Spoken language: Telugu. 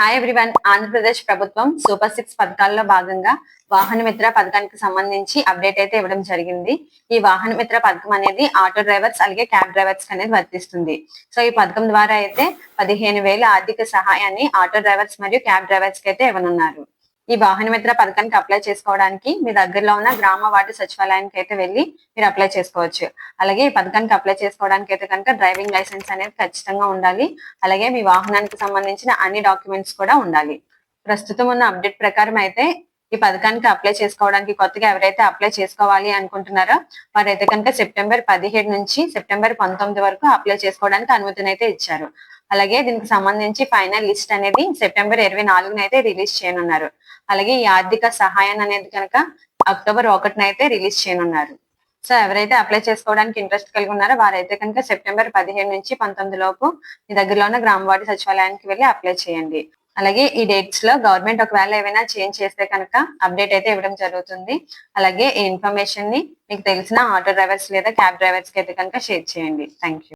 హాయ్ ఎవ్రీవన్ ఆంధ్రప్రదేశ్ ప్రభుత్వం సూపర్ సిక్స్ పథకాల్లో భాగంగా వాహన మిత్ర పథకానికి సంబంధించి అప్డేట్ అయితే ఇవ్వడం జరిగింది. ఈ వాహన మిత్ర పథకం అనేది ఆటో డ్రైవర్స్ అలాగే క్యాబ్ డ్రైవర్స్ అనేది వర్తిస్తుంది. సో ఈ పథకం ద్వారా అయితే పదిహేను వేల ఆర్థిక సహాయాన్ని ఆటో డ్రైవర్స్ మరియు క్యాబ్ డ్రైవర్స్కి అయితే ఇవ్వనున్నారు. ఈ వాహన మిత్ర పథకానికి అప్లై చేసుకోవడానికి మీ దగ్గరలో ఉన్న గ్రామ వార్డు సచివాలయానికి అయితే వెళ్ళి మీరు అప్లై చేసుకోవచ్చు. అలాగే ఈ పథకానికి అప్లై చేసుకోవడానికి అయితే కనుక డ్రైవింగ్ లైసెన్స్ అనేది ఖచ్చితంగా ఉండాలి. అలాగే మీ వాహనానికి సంబంధించిన అన్ని డాక్యుమెంట్స్ కూడా ఉండాలి. ప్రస్తుతం ఉన్న అప్డేట్ ప్రకారం అయితే ఈ పథకానికి అప్లై చేసుకోవడానికి కొత్తగా ఎవరైతే అప్లై చేసుకోవాలి అనుకుంటున్నారో వారైతే కనుక సెప్టెంబర్ పదిహేడు నుంచి సెప్టెంబర్ పంతొమ్మిది వరకు అప్లై చేసుకోవడానికి అనుమతిని అయితే ఇచ్చారు. అలాగే దీనికి సంబంధించి ఫైనల్ లిస్ట్ అనేది సెప్టెంబర్ ఇరవై నాలుగున అయితే రిలీజ్ చేయనున్నారు. అలాగే ఈ ఆర్థిక సహాయాన్ని అనేది కనుక అక్టోబర్ ఒకటిన అయితే రిలీజ్ చేయనున్నారు. సో ఎవరైతే అప్లై చేసుకోవడానికి ఇంట్రెస్ట్ కలిగి ఉన్నారో వారైతే కనుక సెప్టెంబర్ పదిహేను నుంచి పంతొమ్మిది లోపు మీ దగ్గరలో ఉన్న గ్రామవాడి సచివాలయానికి వెళ్ళి అప్లై చేయండి. అలాగే ఈ డేట్స్లో గవర్నమెంట్ ఒకవేళ ఏమైనా చేంజ్ చేస్తే కనుక అప్డేట్ అయితే ఇవ్వడం జరుగుతుంది. అలాగే ఈ ఇన్ఫర్మేషన్ని మీకు తెలిసిన ఆటో డ్రైవర్స్ లేదా క్యాబ్ డ్రైవర్స్కి అయితే కనుక షేర్ చేయండి. థ్యాంక్